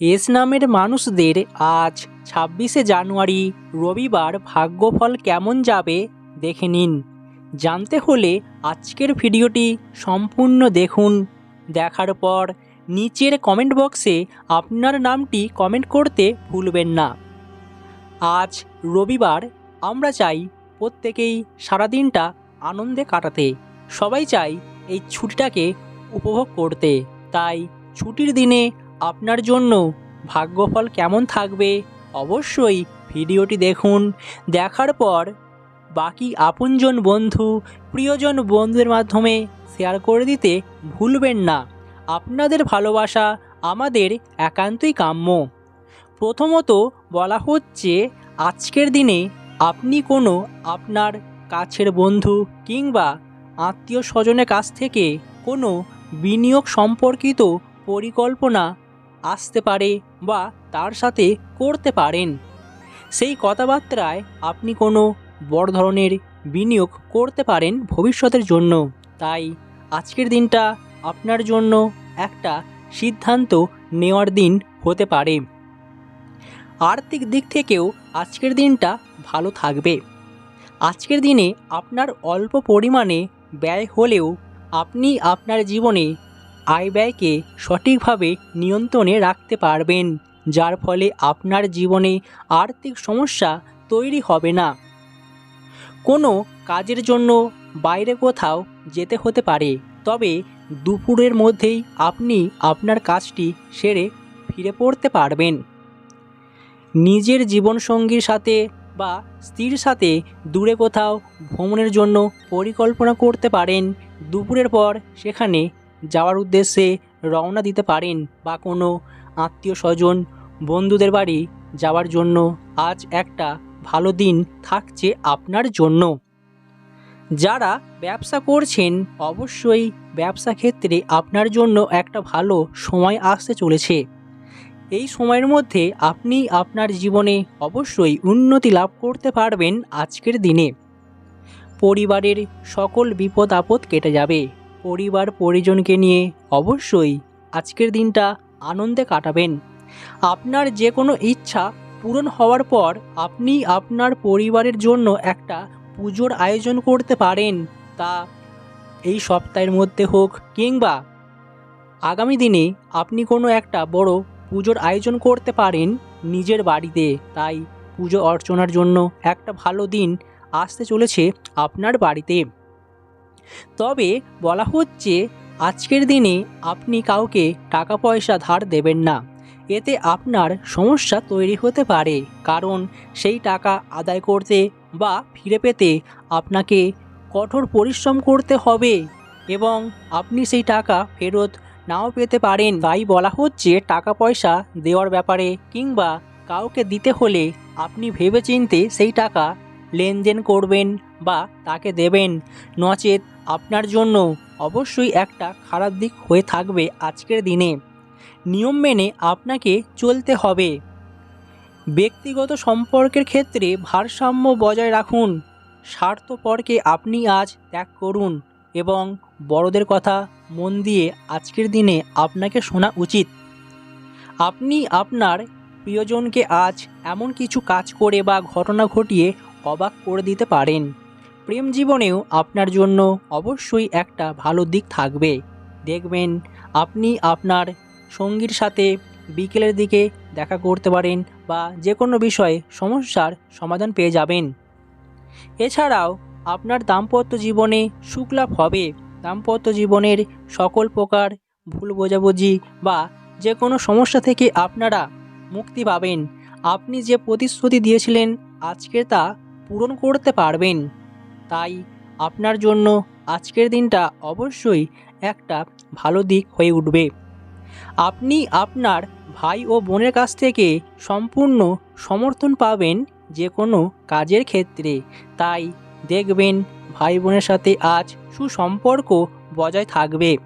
S নামের মানুষদের আজ ছাব্বিশে জানুয়ারি রবিবার ভাগ্যফল কেমন যাবে দেখে নিন। জানতে হলে আজকের ভিডিওটি সম্পূর্ণ দেখুন। দেখার পর নিচের কমেন্ট বক্সে আপনার নামটি কমেন্ট করতে ভুলবেন না। আজ রবিবার, আমরা চাই প্রত্যেকেই সারাদিনটা আনন্দে কাটাতে। সবাই চাই এই ছুটিটাকে উপভোগ করতে। তাই ছুটির দিনে আপনার জন্য ভাগ্যফল কেমন থাকবে অবশ্যই ভিডিওটি দেখুন। দেখার পর বাকি আপনজন বন্ধু, প্রিয়জন বন্ধুদের মাধ্যমে শেয়ার করে দিতে ভুলবেন না। আপনাদের ভালোবাসা আমাদের একান্তই কাম্য। প্রথমত বলা হচ্ছে, আজকের দিনে আপনি কোনো আপনার কাছের বন্ধু কিংবা আত্মীয় স্বজনের কাছ থেকে কোনো বিনিয়োগ সম্পর্কিত পরিকল্পনা আসতে পারে বা তার সাথে করতে পারেন। সেই কথাবার্তায় আপনি কোনো বড় ধরনের বিনিয়োগ করতে পারেন ভবিষ্যতের জন্য। তাই আজকের দিনটা আপনার জন্য একটা সিদ্ধান্ত নেওয়ার দিন হতে পারে। আর্থিক দিক থেকেও আজকের দিনটা ভালো থাকবে। আজকের দিনে আপনার অল্প পরিমাণে ব্যয় হলেও আপনি আপনার জীবনে আয় ব্যয়কে সঠিকভাবে নিয়ন্ত্রণে রাখতে পারবেন, যার ফলে আপনার জীবনে আর্থিক সমস্যা তৈরি হবে না। কোনো কাজের জন্য বাইরে কোথাও যেতে হতে পারে, তবে দুপুরের মধ্যেই আপনি আপনার কাজটি সেরে ফিরে পড়তে পারবেন। নিজের জীবনসঙ্গীর সাথে বা স্ত্রীর সাথে দূরে কোথাও ভ্রমণের জন্য পরিকল্পনা করতে পারেন। দুপুরের পর সেখানে যাওয়ার উদ্দেশ্যে রওনা দিতে পারেন বা কোনো আত্মীয় স্বজন, বন্ধুদের বাড়ি যাওয়ার জন্য। আজ একটা ভালো দিন থাকছে আপনার জন্য। যারা ব্যবসা করছেন, অবশ্যই ব্যবসা ক্ষেত্রে আপনার জন্য একটা ভালো সময় আসতে চলেছে। এই সময়ের মধ্যে আপনি আপনার জীবনে অবশ্যই উন্নতি লাভ করতে পারবেন আজকের দিনে। পরিবারের সকল বিপদ আপদ কেটে যাবে। পরিবার পরিজনকে নিয়ে অবশ্যই আজকের দিনটা আনন্দে কাটাবেন। আপনার যে কোনো ইচ্ছা পূরণ হওয়ার পর আপনি আপনার পরিবারের জন্য একটা পুজোর আয়োজন করতে পারেন, তা এই সপ্তাহের মধ্যে হোক কিংবা আগামী দিনে আপনি কোনো একটা বড় পুজোর আয়োজন করতে পারেন নিজের বাড়িতে। তাই পুজো অর্চনার জন্য একটা ভালো দিন আসতে চলেছে আপনার বাড়িতে। তবে বলা হচ্ছে, আজকের দিনে আপনি কাউকে টাকা পয়সা ধার দেবেন না। এতে আপনার সমস্যা তৈরি হতে পারে, কারণ সেই টাকা আদায় করতে বা ফিরে পেতে আপনাকে কঠোর পরিশ্রম করতে হবে এবং আপনি সেই টাকা ফেরত নাও পেতে পারেন। তাই বলা হচ্ছে টাকা পয়সা দেওয়ার ব্যাপারে কিংবা কাউকে দিতে হলে আপনি ভেবেচিন্তে সেই টাকা লেনদেন করবেন বা তাকে দেবেন। নচেত আপনার জন্য অবশ্যই একটা খারাপ দিক হয়ে থাকবে আজকের দিনে। নিয়ম মেনে আপনাকে চলতে হবে। ব্যক্তিগত সম্পর্কের ক্ষেত্রে ভারসাম্য বজায় রাখুন। স্বার্থপরকে আপনি আজ ত্যাগ করুন এবং বড়দের কথা মন দিয়ে আজকের দিনে আপনাকে শোনা উচিত। আপনি আপনার প্রিয়জনকে আজ এমন কিছু কাজ করে বা ঘটনা ঘটিয়ে অবাক করে দিতে পারেন। প্রেম জীবনেও আপনার জন্য অবশ্যই একটা ভালো দিক থাকবে। দেখবেন, আপনি আপনার সঙ্গীর সাথে বিকেলের দিকে দেখা করতে পারেন বা যে কোনো বিষয়ে সমস্যার সমাধান পেয়ে যাবেন। এছাড়াও আপনার দাম্পত্য জীবনে সুখলাভ হবে। দাম্পত্য জীবনের সকল প্রকার ভুল বোঝাবুঝি বা যে কোনো সমস্যা থেকে আপনারা মুক্তি পাবেন। আপনি যে প্রতিশ্রুতি দিয়েছিলেন, আজকে তা পূরণ করতে পারবেন। তাই আপনার জন্য আজকের দিনটা অবশ্যই একটা ভালো দিক হয়ে উঠবে। আপনি আপনার ভাই ও বোনের কাছ থেকে সম্পূর্ণ সমর্থন পাবেন যে কোনো কাজের ক্ষেত্রে। তাই দেখবেন ভাই বোনের সাথে আজ সুসম্পর্ক বজায় থাকবে।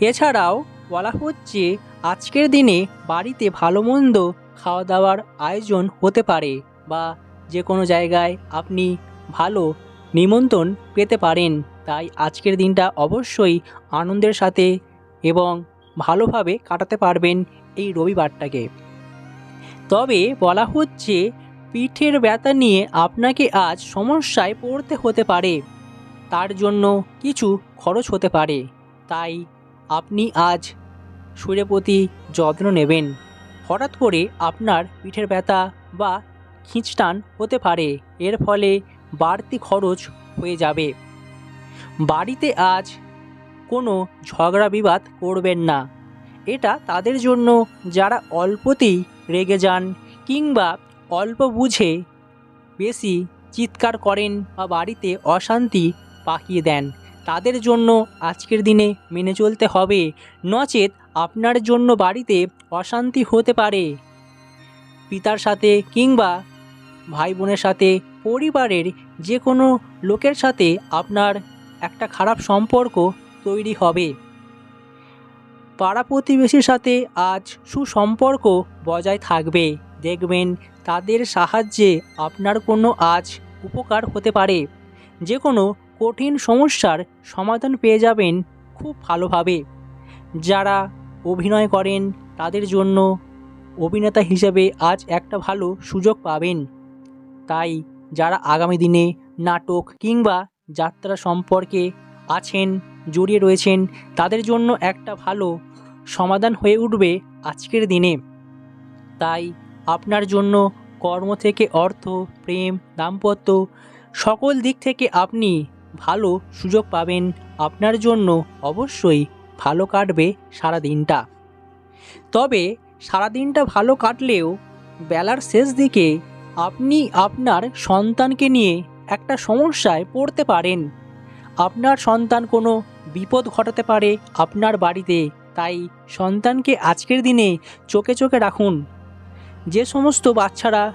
এছাড়াও বলা হচ্ছে আজকের দিনে বাড়িতে ভালো মন্দ খাওয়া দাওয়ার আয়োজন হতে পারে বা যে কোনো জায়গায় আপনি ভালো নিমন্ত্রণ পেতে পারেন। তাই আজকের দিনটা অবশ্যই আনন্দের সাথে এবং ভালোভাবে কাটাতে পারবেন এই রবিবারটাকে। তবে বলা হচ্ছে, পিঠের ব্যথা নিয়ে আপনাকে আজ সমস্যায় পড়তে হতে পারে। তার জন্য কিছু খরচ হতে পারে। তাই আপনি আজ শরীরের প্রতি যত্ন নেবেন। হঠাৎ করে আপনার পিঠের ব্যথা বা খিঁচটান হতে পারে। এর ফলে বাড়তি খরচ হয়ে যাবে। বাড়িতে আজ কোনো ঝগড়া বিবাদ করবেন না। এটা তাদের জন্য যারা অল্পতেই রেগে যান কিংবা অল্প বুঝে বেশি চিৎকার করেন বা বাড়িতে অশান্তি পাকিয়ে দেন, তাদের জন্য আজকের দিনে মেনে চলতে হবে। নচেত আপনার জন্য বাড়িতে অশান্তি হতে পারে। পিতার সাথে কিংবা ভাই বোনের সাথে পরিবারের যে কোনো লোকের সাথে আপনার একটা খারাপ সম্পর্ক তৈরি হবে। পাড়া প্রতিবেশীর সাথে আজ সুসম্পর্ক বজায় থাকবে। দেখবেন তাদের সাহায্যে আপনার কোনো আজ উপকার হতে পারে। যে কোনো কঠিন সমস্যার সমাধান পেয়ে যাবেন খুব ভালোভাবে। যারা অভিনয় করেন, তাদের জন্য অভিনেতা হিসেবে আজ একটা ভালো সুযোগ পাবেন। তাই যারা আগামী দিনে নাটক কিংবা যাত্রা সম্পর্কে আছেন, জড়িয়ে রয়েছেন, তাদের জন্য একটা ভালো সমাধান হয়ে উঠবে আজকের দিনে। তাই আপনার জন্য কর্ম থেকে অর্থ, প্রেম, দাম্পত্য সকল দিক থেকে আপনি ভালো সুযোগ পাবেন। আপনার জন্য অবশ্যই ভালো কাটবে সারা দিনটা তবে সারা দিনটা ভালো কাটলেও বেলার শেষ দিকে আপনি আপনার সন্তানকে নিয়ে একটা সমস্যায় পড়তে পারেন। আপনার সন্তান কোনো বিপদ ঘটাতে পারে আপনার বাড়িতে, তাই সন্তানকে আজকের দিনে চোখে চোখে রাখুন। যে সমস্ত বাচ্চারা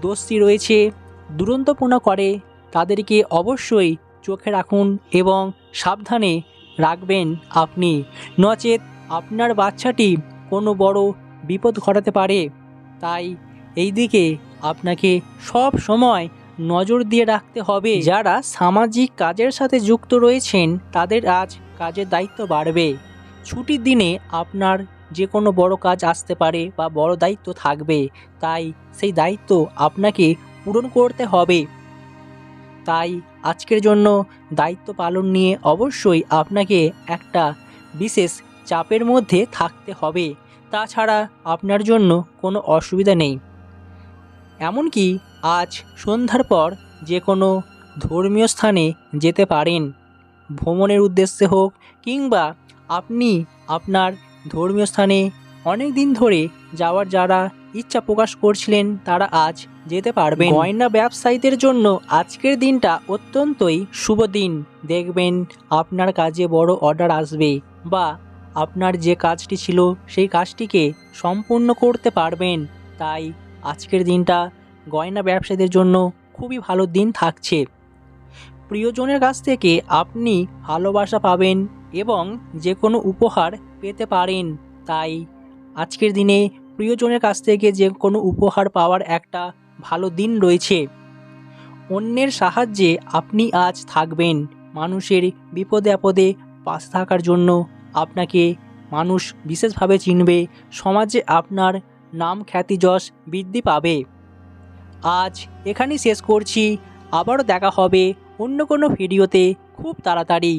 দোষী রয়েছে, দুরন্তপূর্ণ করে, তাদেরকে অবশ্যই চোখে রাখুন এবং সাবধানে রাখবেন আপনি। নচেত আপনার বাচ্চাটি কোনো বড় বিপদ ঘটাতে পারে। তাই এই দিকে আপনাকে সব সময় নজর দিয়ে রাখতে হবে। যারা সামাজিক কাজের সাথে যুক্ত রয়েছেন, তাদের আজ কাজের দায়িত্ব বাড়বে। ছুটির দিনে আপনার যে কোনো বড় কাজ আসতে পারে বা বড় দায়িত্ব থাকবে, তাই সেই দায়িত্ব আপনাকে পূরণ করতে হবে। তাই আজকের জন্য দায়িত্ব পালন নিয়ে অবশ্যই আপনাকে একটা বিশেষ চাপের মধ্যে থাকতে হবে। তাছাড়া আপনার জন্য কোনো অসুবিধা নেই। এমনকি আজ সন্ধ্যার পর যে কোনো ধর্মীয় স্থানে যেতে পারেন। ভ্রমণের উদ্দেশ্যে হোক কিংবা আপনি আপনার ধর্মীয় স্থানে অনেক দিন ধরে যাওয়ার যারা ইচ্ছা প্রকাশ করছিলেন, তারা আজ যেতে পারবেন। গয়না ব্যবসায়ীদের জন্য আজকের দিনটা অত্যন্তই শুভ দিন। দেখবেন আপনার কাজে বড় অর্ডার আসবে বা আপনার যে কাজটি ছিল, সেই কাজটিকে সম্পূর্ণ করতে পারবেন। তাই আজকের দিনটা গয়না ব্যবসায়ীদের জন্য খুবই ভালো দিন থাকছে। প্রিয়জনের কাছ থেকে আপনি ভালোবাসা পাবেন এবং যে কোনো উপহার পেতে পারেন। তাই আজকের দিনে প্রিয়জনের কাছ থেকে যে কোনো উপহার পাওয়ার একটা ভালো দিন রয়েছে। অন্যের সাহায্যে আপনি আজ থাকবেন। মানুষের বিপদে আপদে পাশে থাকার জন্য আপনাকে মানুষ বিশেষভাবে চিনবে। সমাজে আপনার নাম খ্যাতি যশ বৃদ্ধি পাবে। আজ এখানেই শেষ করছি। আবারও দেখা হবে অন্য কোনো ভিডিওতে। খুব তাড়াতাড়ি।